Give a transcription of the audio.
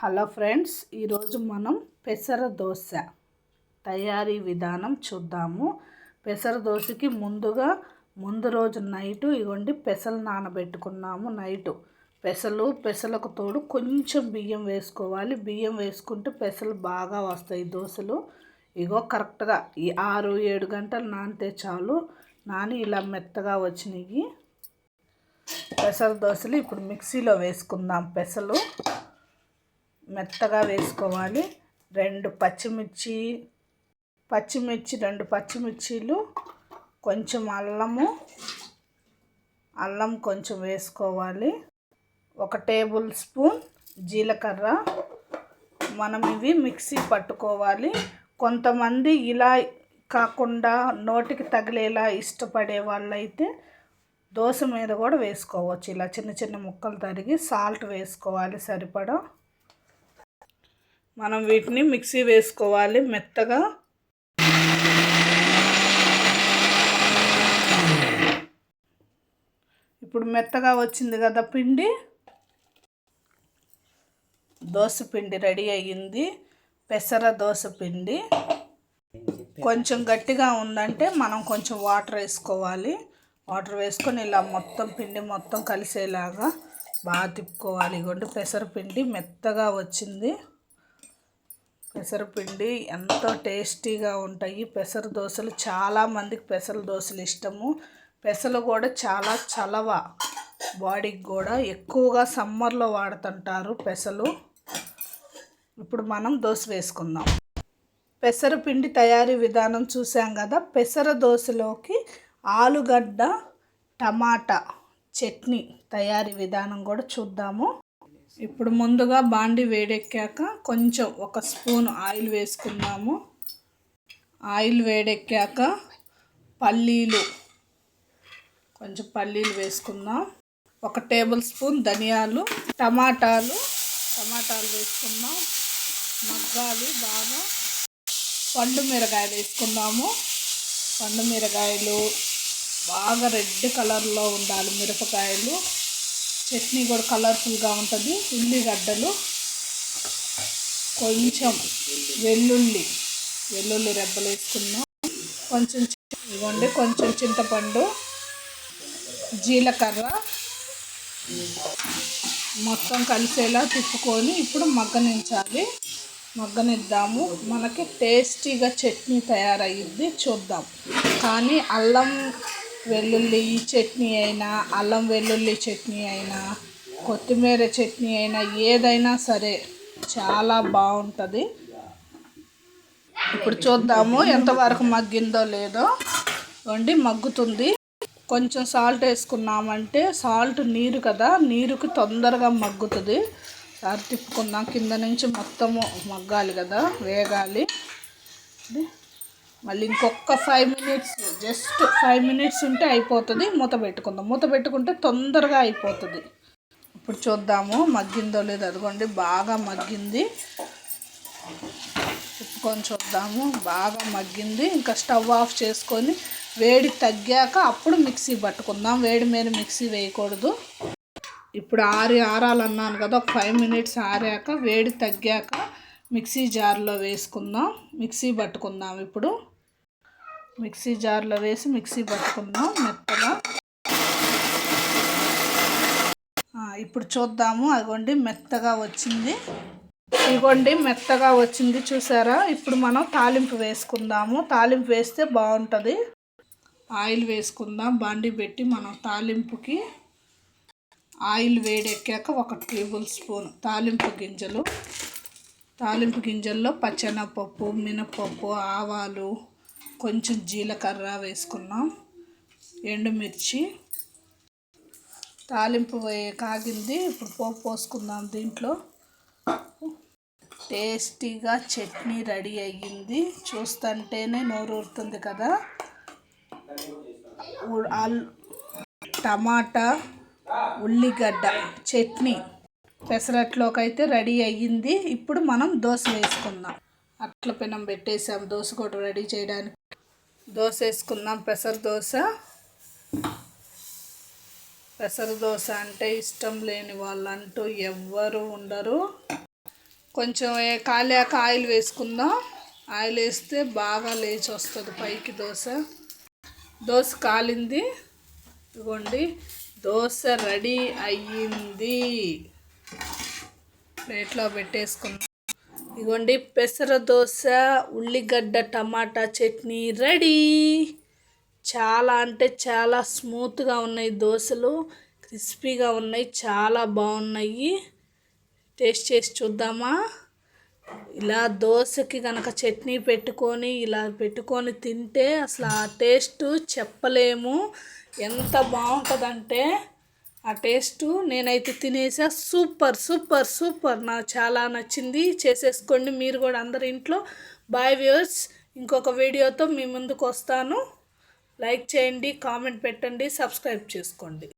Hello friends ఈరోజు మనం పెసర దోశ తయారీ విధానం చూద్దాము. పెసర దోశకి ముందుగా ముందు రోజు నైటు ఇవ్వండి పెసలు నానబెట్టుకున్నాము నైటు. పెసలు పెసలకు తోడు కొంచెం బియ్యం వేసుకోవాలి. బియ్యం వేసుకుంటే పెసలు బాగా వస్తాయి దోశలు. ఇగో కరెక్ట్గా ఈ ఆరు ఏడు గంటలు నానితే చాలు. నాని ఇలా మెత్తగా వచ్చినాయి. పెసర దోశలు ఇప్పుడు మిక్సీలో వేసుకుందాం పెసలు. మెత్తగా వేసుకోవాలి. రెండు పచ్చిమిర్చి పచ్చిమిర్చి రెండు పచ్చిమిర్చీలు కొంచెం అల్లము అల్లం కొంచెం వేసుకోవాలి. ఒక టేబుల్ స్పూన్ జీలకర్ర. మనం ఇవి మిక్సీ పట్టుకోవాలి. కొంతమంది ఇలా కాకుండా నోటికి తగిలేలా ఇష్టపడే వాళ్ళైతే దోశ మీద కూడా వేసుకోవచ్చు. ఇలా చిన్న చిన్న ముక్కలు తరిగి సాల్ట్ వేసుకోవాలి సరిపడా. మనం వీటిని మిక్సీ వేసుకోవాలి మెత్తగా. ఇప్పుడు మెత్తగా వచ్చింది కదా పిండి. దోశ పిండి రెడీ అయ్యింది. పెసర దోశ పిండి. కొంచెం గట్టిగా ఉందంటే మనం కొంచెం వాటర్ వేసుకోవాలి. వాటర్ వేసుకొని ఇలా మొత్తం పిండి మొత్తం కలిసేలాగా బాగా తిప్పుకోవాలి. ఇగోండి పెసరపిండి మెత్తగా వచ్చింది. పెసరపిండి ఎంతో టేస్టీగా ఉంటాయి. పెసర దోశలు చాలామందికి పెసర దోశలు ఇష్టము. పెసలు కూడా చాలా చలవ బాడీకి కూడా ఎక్కువగా సమ్మర్లో వాడుతుంటారు పెసలు. ఇప్పుడు మనం దోశ వేసుకుందాం. పెసరపిండి తయారీ విధానం చూసాం కదా. పెసర దోశలోకి ఆలుగడ్డ టమాటా చట్నీ తయారీ విధానం కూడా చూద్దాము. ఇప్పుడు ముందుగా బాండి వేడెక్కాక కొంచెం ఒక స్పూన్ ఆయిల్ వేసుకుందాము. ఆయిల్ వేడెక్కాక పల్లీలు కొంచెం పల్లీలు వేసుకుందాం. ఒక టేబుల్ స్పూన్ ధనియాలు టమాటాలు టమాటాలు వేసుకుందాం. మగ్గాలు బాగా. పండు మిరగాయలు వేసుకుందాము. పండు మిరగాయలు బాగా రెడ్ కలర్లో ఉండాలి మిరపకాయలు. చట్నీ కూడా కలర్ఫుల్గా ఉంటుంది. ఉల్లిగడ్డలు కొంచెం వెల్లుల్లి వెల్లుల్లి రెబ్బలు వేసుకున్నాం. కొంచెం ఇవ్వండి కొంచెం చింతపండు జీలకర్ర మొత్తం కలిసేలా తిప్పుకొని ఇప్పుడు మగ్గనించాలి. మగ్గనిద్దాము. మనకి టేస్టీగా చట్నీ తయారయ్యిద్ది చూద్దాం. కానీ అల్లం వెల్లుల్లి చట్నీ అయినా అల్లం వెల్లుల్లి చట్నీ అయినా కొత్తిమీర చట్నీ అయినా ఏదైనా సరే చాలా బాగుంటుంది. ఇప్పుడు చూద్దాము ఎంతవరకు మగ్గిందో లేదో. వండి మగ్గుతుంది. కొంచెం సాల్ట్ వేసుకున్నామంటే సాల్ట్ నీరు కదా నీరుకి తొందరగా మగ్గుతుంది. సార్ తిప్పుకుందాం. కింద నుంచి మొత్తము మగ్గాలి కదా వేగాలి. మళ్ళీ ఇంకొక five minutes just five minutes ఉంటే అయిపోతుంది. మూత పెట్టుకుందాం. మూత పెట్టుకుంటే తొందరగా అయిపోతుంది. ఇప్పుడు చూద్దాము మగ్గిందో లేదో అదిగోండి బాగా మగ్గింది. తిప్పుకొని చూద్దాము బాగా మగ్గింది. ఇంకా స్టవ్ ఆఫ్ చేసుకొని వేడి తగ్గాక అప్పుడు మిక్సీ పట్టుకుందాం. వేడి మీద మిక్సీ వేయకూడదు. ఇప్పుడు ఆరి ఆరాలన్నాను కదా ఒక ఫైవ్ మినిట్స్ ఆరాక వేడి తగ్గాక మిక్సీ జార్లో వేసుకుందాం. మిక్సీ పట్టుకుందాం ఇప్పుడు. మిక్సీ జార్లో వేసి మిక్సీ పట్టుకుందాం మెత్తగా. ఇప్పుడు చూద్దాము. అదిగోండి మెత్తగా వచ్చింది. ఇదిగోండి మెత్తగా వచ్చింది చూసారా? ఇప్పుడు మనం తాలింపు వేసుకుందాము. తాలింపు వేస్తే బాగుంటుంది. ఆయిల్ వేసుకుందాం. బాండి పెట్టి మనం తాలింపుకి ఆయిల్ వేడెక్కాక ఒక టేబుల్ స్పూన్ తాలింపు గింజలు. తాలింపు గింజల్లో పచ్చెనపప్పు మినపప్పు ఆవాలు కొంచెం జీలకర్ర వేసుకున్నాం. ఎండుమిర్చి తాలింపు కాగింది. ఇప్పుడు పోపు పోసుకుందాం దీంట్లో. టేస్టీగా చట్నీ రెడీ అయ్యింది. చూస్తుంటేనే నోరు ఊరుతుంది కదా. టమాటా ఉల్లిగడ్డ చట్నీ. పెసరట్లోకి అయితే రెడీ అయ్యింది. ఇప్పుడు మనం దోశ వేసుకుందాం. అట్ల పెనం పెట్టేసాం దోశ కూడా రెడీ చేయడానికి. దోశ వేసుకుందాం. పెసర దోశ. పెసర దోశ అంటే ఇష్టం లేని వాళ్ళంటూ ఎవ్వరు ఉండరు. కొంచెం కాలాక ఆయిల్ వేసుకుందాం. ఆయిల్ వేస్తే బాగా లేచి వస్తుంది పైకి దోశ. దోశ కాలింది. ఇదిగోండి దోశ రెడీ అయ్యింది. ప్లేట్లో పెట్టేసుకున్నాం. ఇదిగోండి పెసర దోశ ఉల్లిగడ్డ టమాటా చట్నీ రెడీ. చాలా అంటే చాలా స్మూత్గా ఉన్నాయి దోశలు క్రిస్పీగా ఉన్నాయి చాలా బాగున్నాయి. టేస్ట్ చేసి చూద్దామా? ఇలా దోశకి కనుక చట్నీ పెట్టుకొని ఇలా పెట్టుకొని తింటే అసలు ఆ టేస్ట్ చెప్పలేము. ఎంత బాగుంటుందంటే ఆ టేస్ట్ నేనైతే తినేసా. Super super super. నాకు చాలా నచ్చింది. చేసేసుకోండి మీరు కూడా అందరి ఇంట్లో. బాయ్ వ్యూవర్స్ ఇంకొక వీడియోతో మీ ముందుకు వస్తాను. లైక్ చేయండి కామెంట్ పెట్టండి సబ్స్క్రైబ్ చేసుకోండి.